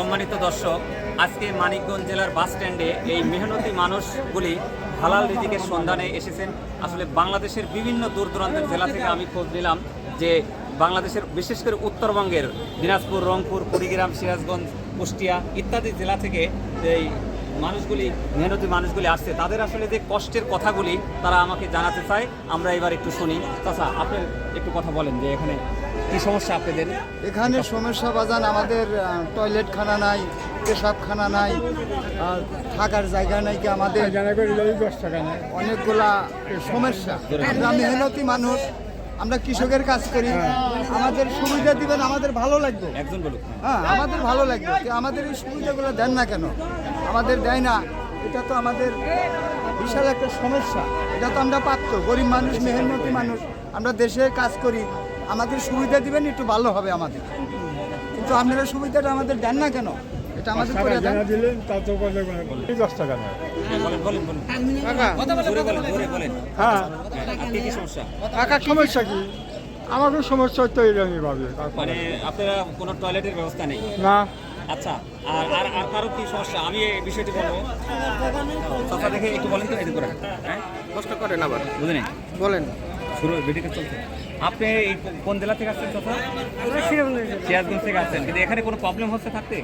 সম্মানিত দর্শক, আজকে মানিকগঞ্জ জেলার বাস স্ট্যান্ডে এই মেহনতি মানুষগুলি হালাল রিজিকের সন্ধানে এসেছেন। আসলে বাংলাদেশের বিভিন্ন দূর দূরান্তের জেলা থেকে আমি খোঁজ নিলাম যে বাংলাদেশের বিশেষ করে উত্তরবঙ্গের দিনাজপুর, রংপুর, কুড়িগ্রাম, সিরাজগঞ্জ, কুষ্টিয়া ইত্যাদি জেলা থেকে এই মানুষগুলি, মেহনতি মানুষগুলি আসছে। তাদের আসলে যে কষ্টের কথাগুলি তারা আমাকে জানাতে চায়, আমরা এবার একটু শুনি। চাচা, আপনি একটু কথা বলেন যে এখানে কি সমস্যা আপনাদের? এখানে সমস্যা বাজান আমাদের আহ, টয়লেট খানা নাই পেশাবখানা নাই আর থাকার জায়গা নাই কি আমাদের? অনেকগুলা সমস্যা। আমরা মেহনতি মানুষ আমরা কৃষকের কাজ করি। আমাদের সুবিধা দিবেন আমাদের ভালো লাগবে। একজন বলুক। হ্যাঁ আমাদের ভালো লাগবে। আমাদের এই সুবিধাগুলো দেন না কেন? আমাদের দেয় না। এটা তো আমাদের বিশাল একটা সমস্যা। এটা তো আমরা পাত্র গরিব মানুষ মেহনতি মানুষ। আমরা দেশে কাজ করি। আমাদের সুবিধা দিবেন একটু ভালো হবে আমাদের। কিন্তু আপনারা সুবিধাটা আমাদের দেন না কেন? এটা আমাদের করে দেন। জানা দিলেন তা তো বলে এই দশ টাকা বলেন বলেন বলেন জোরে বলেন জোরে বলেন হ্যাঁ কি? কি সমস্যা সমস্যা কি এরকমই ভাবে মানে আপনারা কোনো টয়লেটের ব্যবস্থা নেই? না। আচ্ছা আর আর আর কারও কি সমস্যা? আমি এই বিষয়টি বলব। চাচা দেখে একটু বলেন তো এদিকে হ্যাঁ? কষ্ট করেন আবার। বুঝলেন? বলেন। শুরু ভিডিওটা চলছে। আপনি এই কোন জেলা থেকে আসছেন চাচা সিরাজগঞ্জ থেকে আসছেন। কিন্তু এখানে কোনো প্রবলেম হচ্ছে থাকতে?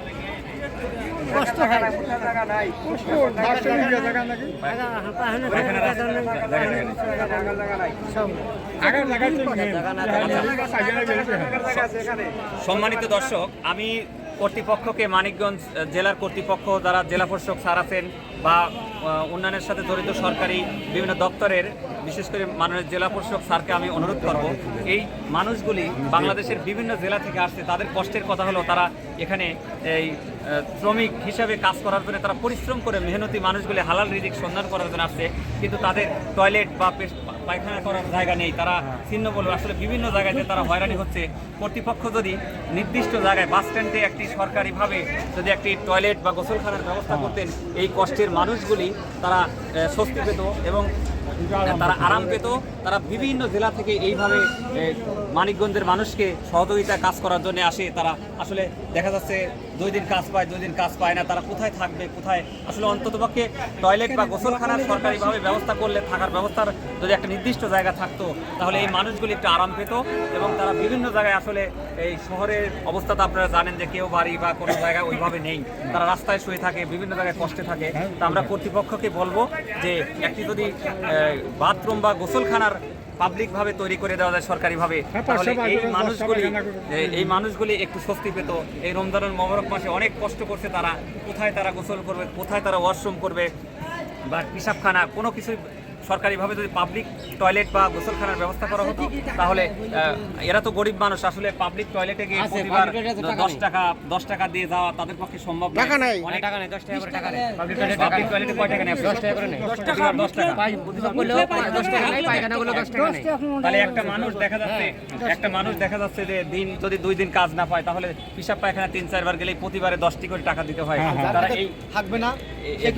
সম্মানিত দর্শক আমি কর্তৃপক্ষকে মানিকগঞ্জ জেলার কর্তৃপক্ষ যারা জেলা প্রশাসক স্যার আছেন বা উন্নয়নের সাথে জড়িত সরকারি বিভিন্ন দপ্তরের, বিশেষ করে মাননীয় জেলা প্রশাসক স্যারকে আমি অনুরোধ করব, এই মানুষগুলি বাংলাদেশের বিভিন্ন জেলা থেকে আসছে, তাদের কষ্টের কথা হলো তারা এখানে এই শ্রমিক হিসাবে কাজ করার জন্য তারা পরিশ্রম করে মেহনতি মানুষগুলি হালাল রিজিক সন্ধান করার জন্য আসছে, কিন্তু তাদের টয়লেট বা পায়খানা করার জায়গা নেই। তারা ছিন্ন বলবে। আসলে বিভিন্ন জায়গায় যে তারা হয়রানি হচ্ছে। কর্তৃপক্ষ যদি নির্দিষ্ট জায়গায় বাস স্ট্যান্ডে একটি সরকারিভাবে যদি একটি টয়লেট বা গোসলখানার ব্যবস্থা করতেন এই কষ্টের মানুষগুলি তারা স্বস্তি পেত এবং তারা আরাম পেত তারা বিভিন্ন জেলা থেকে এইভাবে মানিকগঞ্জের মানুষকে সহযোগিতা কাজ করার জন্য আসে। তারা আসলে দেখা যাচ্ছে দুই দিন কাজ পায়, দুই দিন কাজ পায় না। তারা কোথায় থাকবে, কোথায়? আসলে অন্ততপক্ষে টয়লেট বা গোসলখানার সরকারিভাবে ব্যবস্থা করলে থাকার ব্যবস্থার যদি একটা নির্দিষ্ট জায়গা থাকতো, তাহলে এই মানুষগুলি একটু আরাম পেত এবং তারা বিভিন্ন জায়গায় আসলে এই শহরের অবস্থা তো আপনারা জানেন যে কেউ বাড়ি বা কোনো জায়গায় ওইভাবে নেই। তারা রাস্তায় শুয়ে থাকে, বিভিন্ন জায়গায় কষ্টে থাকে। তা আমরা কর্তৃপক্ষকে বলব যে একটি যদি বাথরুম বা গোসলখানার পাবলিকভাবে তৈরি করে দেওয়া যায় সরকারিভাবে। তাহলে এই মানুষগুলি এই- মানুষগুলি একটু স্বস্তি পেত। এই রমজানের মোবারক মাসে অনেক কষ্ট করছে তারা। কোথায় তারা গোসল করবে কোথায় তারা ওয়াশরুম করবে বা পিসাবখানা কোনো কিছু সরকারিভাবে যদি পাবলিক টয়লেট বা গোসলখানার ব্যবস্থা করা হতো তাহলে এরা তো গরিব মানুষ আসলে পাবলিক টয়লেটে গিয়ে প্রতিবার দশ টাকা দশ টাকা দিয়ে যাওয়া তাদের পক্ষে সম্ভব টাকা নাই। অনেক টাকা নেই দশ টাকা করে টাকা নেই। পাবলিক টয়লেটে কয় টাকা নেই? দশ টাকা করে নেই। দশ টাকা দশ টাকা। তাহলে একটা মানুষ দেখা যাচ্ছে একটা মানুষ দেখা যাচ্ছে যে দিন যদি দুই দিন কাজ না পায় তাহলে পিসাব পায়খানা তিন চারবার গেলেই প্রতিবারে দশটি করে টাকা দিতে হয়। তারা এই থাকবে না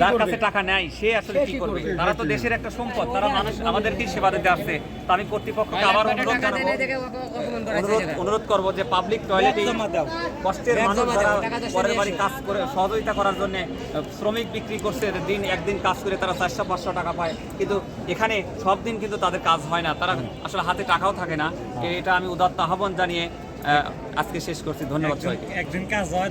যার কাছে টাকা নেয় সে আসলে কি করবে? তারা তো দেশের একটা সম্পদ। তারা মানুষ আমাদেরকে সেবা দিতে আসছে। তো আমি কর্তৃপক্ষকে আবার অনুরোধ জানাব। অনুরোধ করব যে পাবলিক টয়লেটে কষ্টের মানুষ যারা পরের বাড়ি কাজ করে সহযোগিতা করার জন্য শ্রমিক বিক্রি করছে দিন একদিন কাজ করে তারা চারশো পাঁচশো টাকা পায়। কিন্তু এখানে সব দিন কিন্তু তাদের কাজ হয় না। তারা আসলে হাতে টাকাও থাকে না। এটা আমি উদাত্ত আহ্বান জানিয়ে আজকে শেষ করছি। ধন্যবাদ সবাইকে। একদিন কাজ হয়।